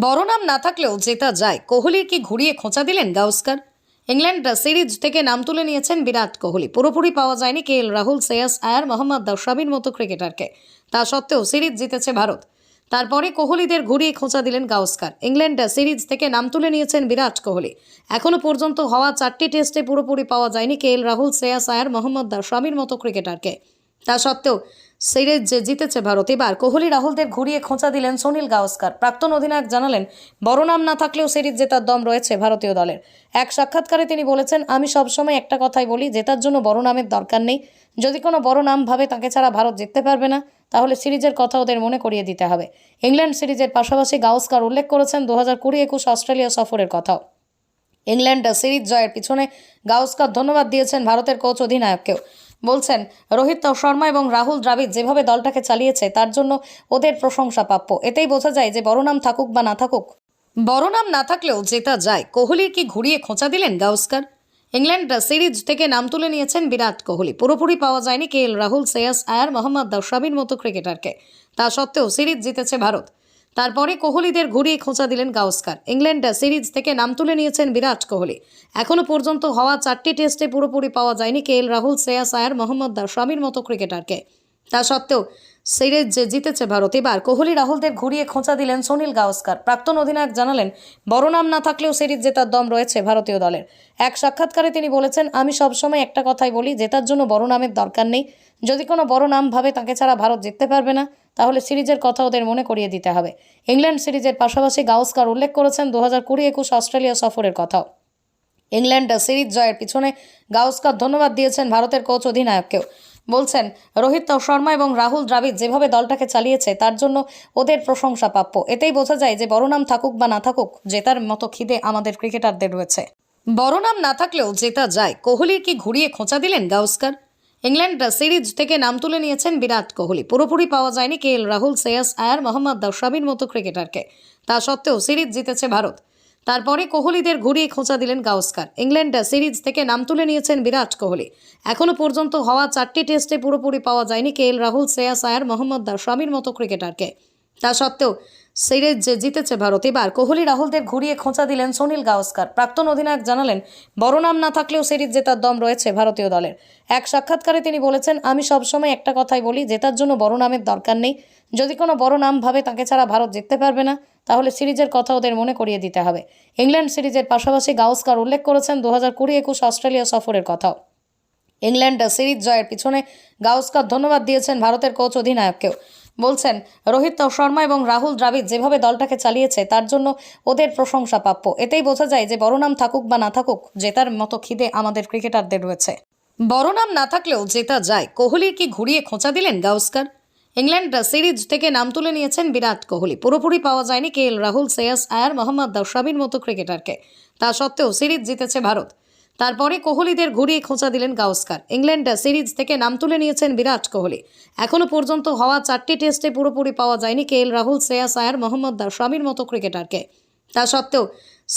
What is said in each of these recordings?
বড় নাম না থাকলেও জেতা যায়। কোহলির কি ঘুরিয়ে খোঁচা দিলেন গাউস্কার? ইংল্যান্ড সিরিজ থেকে নাম তুলে নিয়েছেন বিরাট কোহলি। পুরোপুরি পাওয়া যায়নি কে এল রাহুল সেয়াস আয়ার, মোহাম্মদ দাশাবির মতো ক্রিকেটারকে। তা সত্ত্বেও সিরিজ জিতেছে ভারত। তারপরে কোহলিদের ঘুরিয়ে খোঁচা দিলেন গাউস্কার। ইংল্যান্ড সিরিজ থেকে নাম তুলে নিয়েছেন বিরাট কোহলি। এখনও পর্যন্ত হওয়া চারটি টেস্টে পুরোপুরি পাওয়া যায়নি কে এল রাহুল সেয়াস আয়ার, মোহাম্মদ দাশামির মতো ক্রিকেটারকে। তা সত্ত্বেও সিরিজ যে জিতেছে ভারত, এবার কোহলি রাহুলদের ঘুরিয়ে খোঁচা দিলেন সুনীল গাওস্কার প্রাক্তন অধিনায়ক জানালেন, বড় নাম না থাকলেও সিরিজ জেতার দম রয়েছে ভারতীয় দলের। এক সাক্ষাৎকারে তিনি বলেছেন, আমি সবসময় একটা কথাই বলি, জেতার জন্য বড় নামের দরকার নেই। যদি কোনো বড় নাম ভাবে তাকে ছাড়া ভারত জিততে পারবে না, তাহলে সিরিজের কথা ওদের মনে করিয়ে দিতে হবে। ইংল্যান্ড সিরিজের পাশাপাশি গাওস্কার উল্লেখ করেছেন, দু হাজার কুড়ি একুশ অস্ট্রেলিয়া সফরের কথাও। ইংল্যান্ড সিরিজ জয়ের পিছনে গাওস্কার ধন্যবাদ দিয়েছেন ভারতের কোচ অধিনায়ককেও। বলছেন, রোহিত শর্মা এবং রাহুল দ্রাবিড় যেভাবে দলটাকে চালিয়েছে, তার জন্য ওদের প্রশংসা প্রাপ্য। এতেই বোঝা যায় যে বড় নাম থাকুক বা না থাকুক বড় নাম না থাকলেও জেতা যায়। কোহলির কি ঘুরিয়ে খোঁচা দিলেন গাওস্কার ইংল্যান্ড সিরিজ থেকে নাম তুলে নিয়েছেন বিরাট কোহলি। পুরোপুরি পাওয়া যায়নি কে এল রাহুল সেয়াস আয়ার, মোহাম্মদ দাশাবির মতো ক্রিকেটারকে। তা সত্ত্বেও সিরিজ জিতেছে ভারত। তারপরে কোহলিদের ঘুরিয়ে খোঁচা দিলেন গাওস্কার ইংল্যান্ড সিরিজ থেকে নাম তুলে নিয়েছেন বিরাট কোহলি। এখনও পর্যন্ত হওয়া চারটি টেস্টে পুরোপুরি পাওয়া যায়নি কে এল রাহুল, শ্রেয়াস আয়ার, মোহাম্মদ দাশামির মতো ক্রিকেটারকে। তা সত্ত্বেও সিরিজ যে জিতেছে ভারত, এবার কোহলি রাহুলদের ঘুরিয়ে খোঁচা দিলেন সুনীল গাওস্কার প্রাক্তন অধিনায়ক জানালেন, বড় নাম না থাকলেও সিরিজ জেতার দম রয়েছে ভারতীয় দলের। এক সাক্ষাৎকারে তিনি বলেছেন, আমি সবসময় একটা কথাই বলি, জেতার জন্য বড় নামের দরকার নেই। যদি কোনো বড় নাম ভাবে তাকে ছাড়া ভারত জিততে পারবে না তাহলে সিরিজের কথা ওদের মনে করিয়ে দিতে হবে। ইংল্যান্ড সিরিজের পাশাপাশি গাওস্কার উল্লেখ করেছেন দু হাজার কুড়ি একুশ অস্ট্রেলিয়া সফরের কথাও। ইংল্যান্ড সিরিজ জয়ের পিছনে গাওস্কার ধন্যবাদ দিয়েছেন ভারতের কোচ, অধিনায়ককেও। বলছেন, রোহিত শর্মা এবং রাহুল দ্রাবিড় যেভাবে দলটাকে চালিয়েছে, তার জন্য ওদের প্রশংসা প্রাপ্য। এতেই বোঝা যায় যে বড় নাম থাকুক বা না থাকুক, জেতার মতো খিদে আমাদের ক্রিকেটারদের রয়েছে। বড় নাম না থাকলেও জেতা যায়। কোহলির কি ঘুরিয়ে খোঁচা দিলেন গাওস্কার ইংল্যান্ড সিরিজ থেকে নাম তুলে নিয়েছেন বিরাট কোহলি। পুরোপুরি পাওয়া যায়নি কে এল রাহুল সেয়াস আয়ার, মোহাম্মদ দাশাবির মতো ক্রিকেটারকে। তা সত্ত্বেও সিরিজ জিতেছে ভারত। তারপরে কোহলিদের ঘুরিয়ে খোঁচা দিলেন গাওস্কার ইংল্যান্ড সিরিজ থেকে নাম তুলে নিয়েছেন বিরাট কোহলি। এখনও পর্যন্ত হওয়া চারটি টেস্টে পুরোপুরি পাওয়া যায়নি কে এল রাহুল, শ্রেয়াস আয়ার, মোহাম্মদ দাশামির মতো ক্রিকেটারকে। তা সত্ত্বেও সিরিজ যে জিতেছে ভারত। এবার কোহলি, রাহুলদের ঘুরিয়ে খোঁচা দিলেন সুনীল গাওস্কার প্রাক্তন অধিনায়ক জানালেন, বড় নাম না থাকলেও সিরিজ জেতার দম রয়েছে ভারতীয় দলের। এক সাক্ষাৎকারে তিনি বলেছেন, আমি সবসময় একটা কথাই বলি, জেতার জন্য বড় নামের দরকার নেই। যদি কোনো বড় নাম ভাবে তাকে ছাড়া ভারত জিততে পারবে না, তাহলে সিরিজের কথা ওদের মনে করিয়ে দিতে হবে। ইংল্যান্ড সিরিজের পাশাপাশি গাওস্কার উল্লেখ করেছেন দু হাজার কুড়ি একুশ অস্ট্রেলিয়া সফরের কথাও। ইংল্যান্ড সিরিজ জয়ের পিছনে গাওস্কার ধন্যবাদ দিয়েছেন ভারতের কোচ, অধিনায়ককেও। বলছেন, রোহিত শর্মা এবং রাহুল দ্রাবিড় যেভাবে দলটাকে চালিয়েছে, তার জন্য ওদের প্রশংসা প্রাপ্য। এতেই বোঝা যায় যে বড় নাম থাকুক বা না থাকুক, জেতার মতো খিদে আমাদের ক্রিকেটারদের রয়েছে। বড় নাম না থাকলেও জেতা যায়। কোহলির কি ঘুরিয়ে খোঁচা দিলেন গাওস্কার ইংল্যান্ড সিরিজ থেকে নাম তুলে নিয়েছেন বিরাট কোহলি। পুরোপুরি পাওয়া যায়নি কে এল রাহুল সেয়াস আয়ার, মোহাম্মদ দাশাবির মতো ক্রিকেটারকে। তা সত্ত্বেও সিরিজ জিতেছে ভারত। তারপরে কোহলিদের ঘুরিয়ে খোঁচা দিলেন গাওস্কার ইংল্যান্ড সিরিজ থেকে নাম তুলে নিয়েছেন বিরাট কোহলি। এখনও পর্যন্ত হওয়া চারটি টেস্টে পুরোপুরি পাওয়া যায়নি কে এল রাহুল, শ্রেয়াস আয়ার, মোহাম্মদ দাশামির মতো ক্রিকেটারকে। তা সত্ত্বেও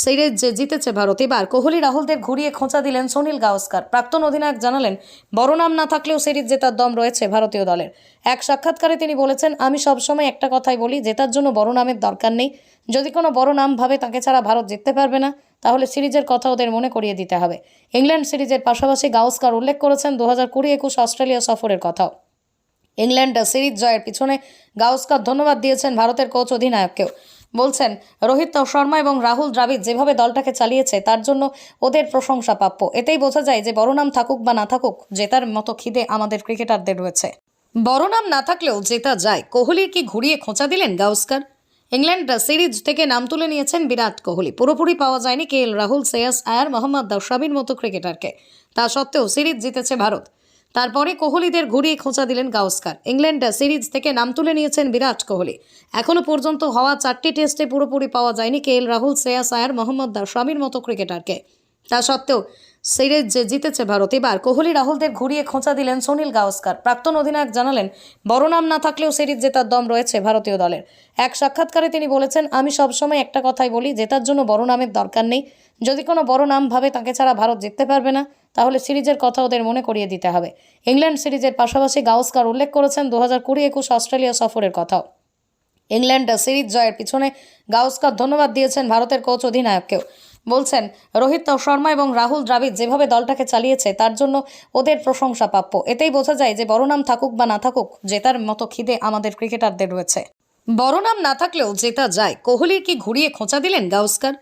সিরিজ যে জিতেছে ভারত, এবার কোহলি, রাহুলদের ঘুরিয়ে খোঁচা দিলেন সুনীল গাওস্কার প্রাক্তন অধিনায়ক জানালেন, বড় নাম না থাকলেও সিরিজ জেতার দম রয়েছে ভারতীয় দলের। এক সাক্ষাৎকারে তিনি বলেছেন, আমি সবসময় একটা কথাই বলি, জেতার জন্য বড় নামের দরকার নেই। যদি কোনো বড় নাম ভাবে তাকে ছাড়া ভারত জিততে পারবে না তাহলে সিরিজের কথা ওদের মনে করিয়ে দিতে হবে। ইংল্যান্ড সিরিজের পাশাপাশি গাওস্কার উল্লেখ করেছেন দু হাজার কুড়ি একুশ অস্ট্রেলিয়া সফরের কথাও। ইংল্যান্ড সিরিজ জয়ের পিছনে গাওস্কার ধন্যবাদ দিয়েছেন ভারতের কোচ অধিনায়ককেও। বলছেন, রোহিত শর্মা এবং রাহুল দ্রাবিড় যেভাবে দলটাকে চালিয়েছে, তার জন্য ওদের প্রশংসা প্রাপ্য। এতেই বোঝা যায় যে বড় নাম থাকুক বা না থাকুক, জেতার মতো খিদে আমাদের ক্রিকেটারদের রয়েছে। বড় নাম না থাকলেও জেতা যায়। কোহলির কি ঘুরিয়ে খোঁচা দিলেন গাওস্কার ইংল্যান্ড সিরিজ থেকে নাম তুলে নিয়েছেন বিরাট কোহলি। পুরোপুরি পাওয়া যায়নি কে এল রাহুল সেয়াস আয়ার, মোহাম্মদ দাশাবির মতো ক্রিকেটারকে। তা সত্ত্বেও সিরিজ জিতেছে ভারত। তারপরে কোহলিদের ঘুরিয়ে খোঁচা দিলেন গাওস্কার ইংল্যান্ড সিরিজ থেকে নাম তুলে নিয়েছেন বিরাট কোহলি। এখনও পর্যন্ত হওয়া চারটি টেস্টে পুরোপুরি পাওয়া যায়নি কে এল রাহুল, শ্রেয়াস আয়ার, মোহাম্মদ দাশামির মতো ক্রিকেটারকে। তা সত্ত্বেও সিরিজ যে জিতেছে ভারত, এবার কোহলি রাহুলদের ঘুরিয়ে খোঁচা দিলেন সুনীল গাওস্কার প্রাক্তন অধিনায়ক জানালেন, বড় নাম না থাকলেও সিরিজ জেতার দম রয়েছে ভারতীয় দলের। এক সাক্ষাৎকারে তিনি বলেছেন, আমি সবসময় একটা কথাই বলি, জেতার জন্য বড় নামের দরকার নেই। যদি কোনো বড় নাম ভাবে, তাকে ছাড়া ভারত জিততে পারবে না। তাহলে সিরিজের কথা ওদের মনে করিয়ে দিতে হবে। ইংল্যান্ড সিরিজের পাশাপাশি গাওস্কার উল্লেখ করেছেন, দু হাজার কুড়ি একুশ অস্ট্রেলিয়া সফরের কথাও। ইংল্যান্ড সিরিজ জয়ের পিছনে গাওস্কার ধন্যবাদ দিয়েছেন ভারতের কোচ, অধিনায়ককেও। বলছেন, রোহিত শর্মা এবং রাহুল দ্রাবিড় যেভাবে দলটাকে চালিয়েছে, তার জন্য ওদের প্রশংসা প্রাপ্য। এতেই বোঝা যায় যে বড় নাম থাকুক বা না থাকুক, জেতার মতো খিদে আমাদের ক্রিকেটারদের রয়েছে। বড় নাম না থাকলেও জেতা যায়। কোহলির কি ঘুরিয়ে খোঁচা দিলেন গাওস্কর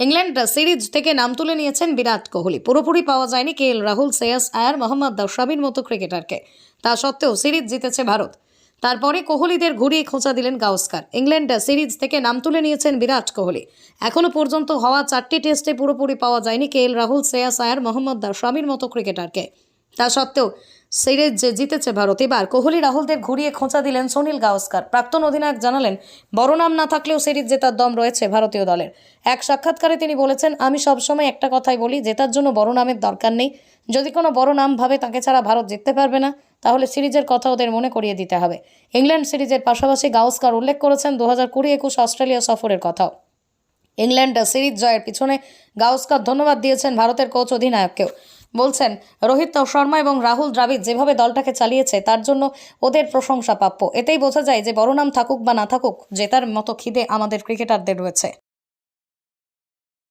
ইংল্যান্ড সিরিজ থেকে নাম তুলে নিয়েছেন বিরাট কোহলি। পুরোপুরি পাওয়া যায়নি কে এল রাহুল, শ্রেয়াস আয়ার, মোহাম্মদ শামির মতো ক্রিকেটারকে। তা সত্ত্বেও সিরিজ জিতেছে ভারত। তারপরে কোহলিদের ঘুরিয়ে খোঁচা দিলেন গাওস্কার ইংল্যান্ড সিরিজ থেকে নাম তুলে নিয়েছেন বিরাট কোহলি। এখনও পর্যন্ত হওয়া চারটি টেস্টে পুরোপুরি পাওয়া যায়নি কে এল রাহুল শ্রেয়াস আয়ার মোহাম্মদ শামির মতো ক্রিকেটারকে। তা সত্ত্বেও সিরিজ যে জিতেছে ভারত, এবার কোহলি, রাহুলদের ঘুরিয়ে খোঁচা দিলেন সুনীল গাওস্কার প্রাক্তন অধিনায়ক জানালেন, বড় নাম না থাকলেও সিরিজ জেতার দম রয়েছে ভারতীয় দলের। এক সাক্ষাৎকারে তিনি বলেছেন, আমি সবসময় একটা কথাই বলি, জেতার জন্য বড় নামের দরকার নেই। যদি কোনো বড় নাম ভাবে তাকে ছাড়া ভারত জিততে পারবে না তাহলে সিরিজের কথা ওদের মনে করিয়ে দিতে হবে। ইংল্যান্ড সিরিজের পাশাপাশি গাওস্কার উল্লেখ করেছেন দু হাজার কুড়ি একুশ অস্ট্রেলিয়া সফরের কথাও। ইংল্যান্ড সিরিজ জয়ের পিছনে গাওস্কর ধন্যবাদ দিয়েছেন ভারতের কোচ অধিনায়ককেও। বলছেন, রোহিত শর্মা এবং রাহুল দ্রাবিড় যেভাবে দলটাকে চালিয়েছে, তার জন্য ওদের প্রশংসা প্রাপ্য এতেই বোঝা যায় যে বড় নাম থাকুক বা না থাকুক, জেতার মতো খিদে আমাদের ক্রিকেটারদের রয়েছে।